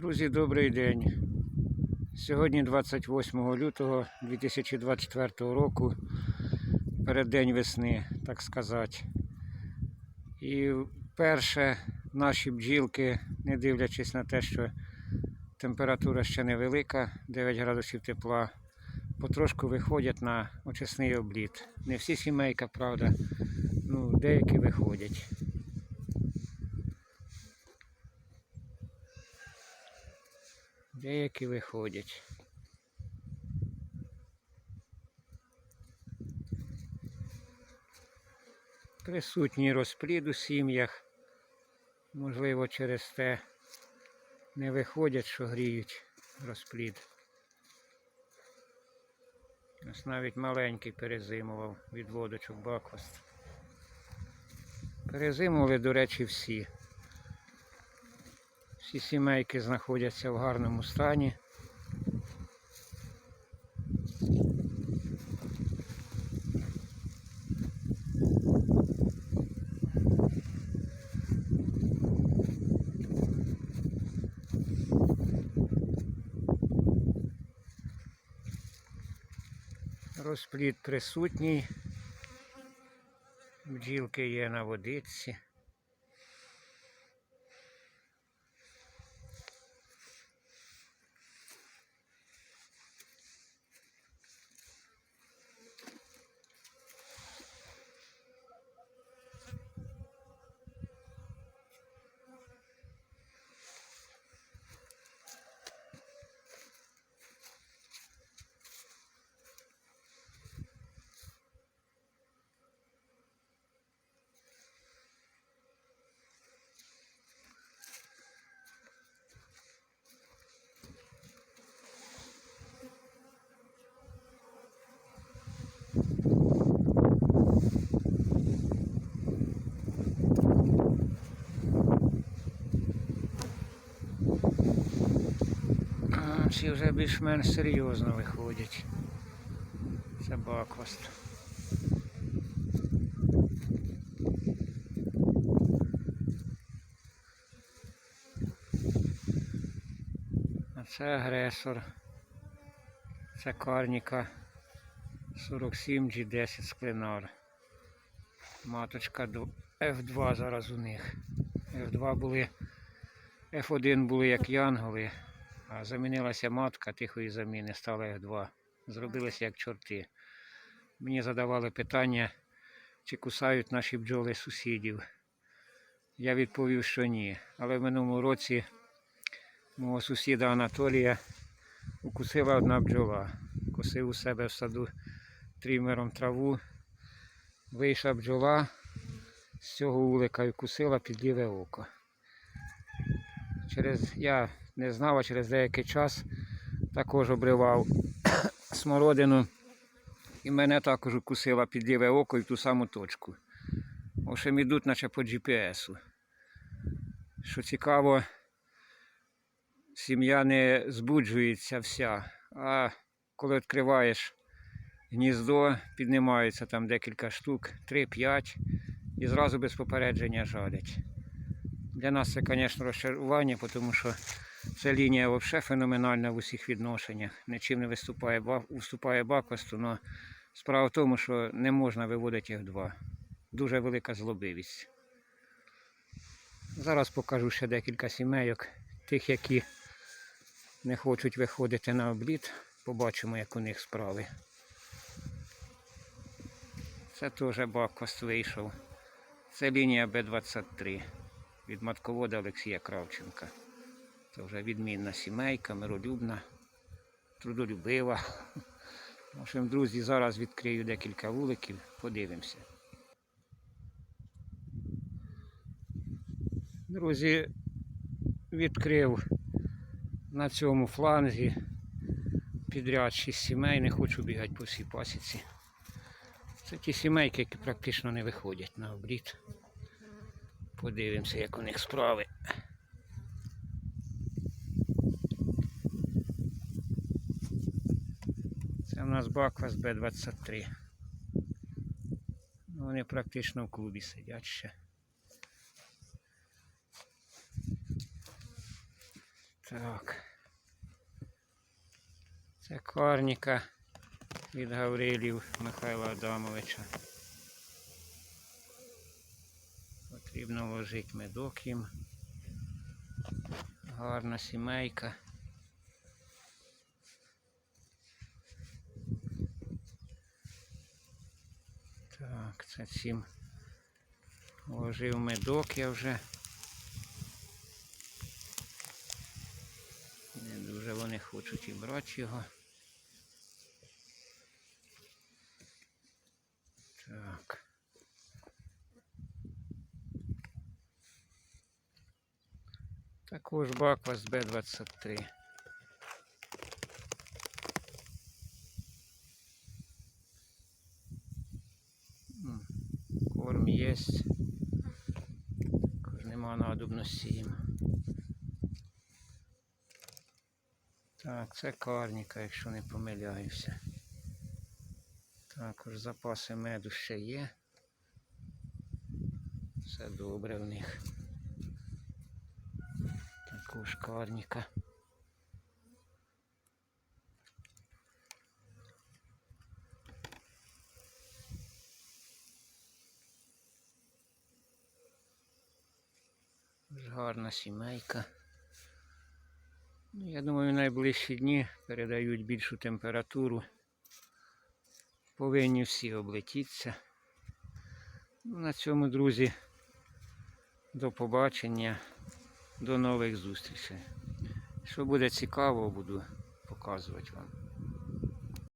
Друзі, добрий день. Сьогодні 28 лютого 2024 року, переддень весни, так сказати. І вперше наші бджілки, не дивлячись на те, що температура ще невелика, 9 градусів тепла, потрошку виходять на очисний обліт. Не всі сімейка, правда, ну, деякі виходять. Деякі виходять. Присутній розплід у сім'ях. Можливо, через те не виходять, що гріють розплід. Ось навіть маленький перезимував від водочок бакваст. Перезимували, до речі, всі. Всі сімейки знаходяться в гарному стані. Розплід присутній. Бджілки є на водичці. Всі вже більш-менш серйозно виходять. Це бакваст. А це агресор. Це карніка 47 G10 склинар. Маточка ду- F2 зараз у них. F2 були, F1 були як янголи, а замінилася матка тихої заміни, стала F2. Зробилися як чорти. Мені задавали питання, чи кусають наші бджоли сусідів. Я відповів, що ні. Але в минулому році мого сусіда Анатолія укусила одна бджола. Косив у себе в саду трімером траву. Вийшла бджола з цього улика і кусила під ліве око. Через, я не знав, а через деякий час також обривав смородину. І мене також укусила під ліве око і в ту саму точку. Общем, ідуть наче по GPS. Що цікаво, сім'я не збуджується вся, а коли відкриваєш гніздо, піднімаються там декілька штук, 3-5, і зразу без попередження жалять. Для нас це, звісно, розчарування, тому що ця лінія взагалі феноменальна в усіх відношеннях. Нічим не виступає, уступає бакосту, але справа в тому, що не можна виводити їх два. Дуже велика злобивість. Зараз покажу ще декілька сімейок, тих, які не хочуть виходити на обліт. Побачимо, як у них справи. Це теж бакост вийшов. Це лінія Б-23 від матковода Олексія Кравченка. Це вже відмінна сімейка, миролюбна, трудолюбива. В друзі, зараз відкрию декілька вуликів, подивимося. Друзі, відкрив на цьому фланзі підряд 6 сімей, не хочу бігати по всій пасіці. Це ті сімейки, які практично не виходять на обліт. Подивимося, як у них справи. Це у нас Баквас Б-23. Ну, Вони практично в клубі сидять ще. Так. Це корніка від Гаврилів Михайла Адамовича. Потрібно вложити медок їм. Гарна сімейка. Так, це цим вложив медок я вже. Не дуже вони хочуть і брати його. Так. Також баквас Б-23. М, Корм є. Також нема надобності їм. Так, це карніка, якщо не помиляюся. Також запаси меду ще є. Все добре в них. Також карніка. Гарна сімейка. Ну, Я думаю, в найближчі дні передають більшу температуру. Повинні всі облетіться. Ну, На цьому, друзі, до побачення, до нових зустрічей. Що буде цікаво, буду показувати вам.